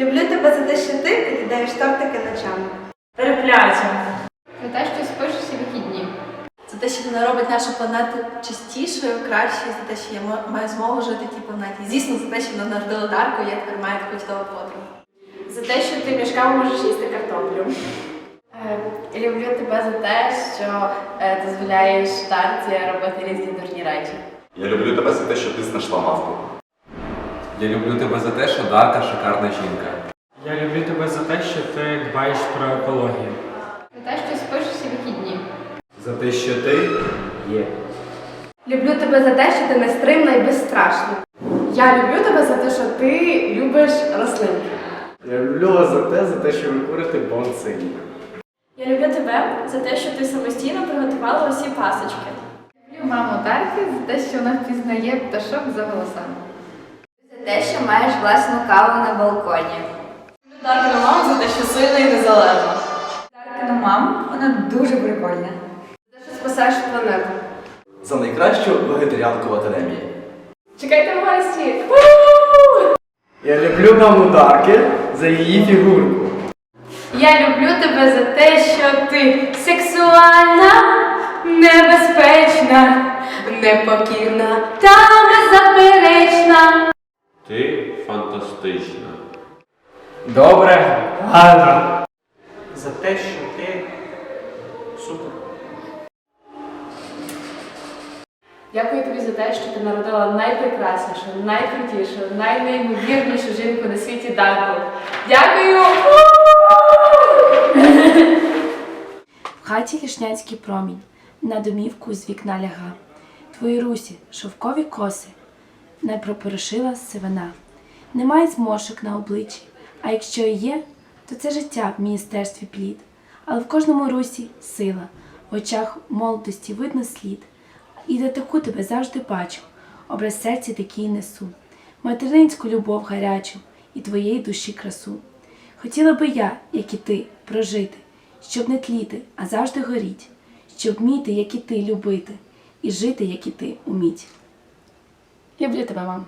Люблю тебе за те, що ти підідаєш тортики ночами. Терпляче. За те, що спиш усі вихідні. За те, що вона робить нашу планету чистішою, кращою, за те, що я мо- маю змогу жити в тій планеті. Звісно, за те, що вона народила Дарку, я тепер маю таку чудову подругу. За те, що ти мішками можеш їсти картоплю. Е, Люблю тебе за те, що е, дозволяєш Тарці робити різні дурні речі. Я люблю тебе за те, що ти знайшла мавку. Я люблю тебе за те, що Дарка шикарна жінка. Я люблю тебе за те, що ти дбаєш про екологію. За те, що спиш усі вихідні. За те, що ти є. Люблю тебе за те, що ти нестримна і безстрашна. Я люблю тебе за те, що ти любиш рослинки. Я люблю вас за те, за те, що ви курите бонсині. Я люблю тебе за те, що ти самостійно приготувала усі пасочки. Люблю маму Тарки за те, що вона впізнає пташок за голосами. Те, що маєш власну каву на балконі. Даркину маму за те, що сильна і незалежна. Даркину маму, вона дуже прикольна. За те, що спасаєш планету. За найкращу вегетаріанку в академії. Чекайте в гості! Я люблю маму Дарки за її фігурку. Я люблю тебе за те, що ти сексуальна, небезпечна, непокірна та беззаперечна. Ти фантастична. Добре, гарно. За те, що ти супер. Дякую тобі за те, що ти народила найпрекраснішу, найкрутішу, найнеймовірнішу жінку на світі Дарку. Дякую! В хаті лішнянський промінь, на домівку з вікна ляга. Твої русі, шовкові коси, не пропорошила сивина. Немає зморшок на обличчі, а якщо і є, то це життя в міністерстві плід. Але в кожному русі сила, в очах молодості видно слід. І за таку тебе завжди бачу, образ серця такий несу, материнську любов гарячу і твоєї душі красу. Хотіла би я, як і ти, прожити, щоб не тліти, а завжди горіть, щоб вміти, як і ти, любити, і жити, як і ти, уміть. Люблю тебе, мам.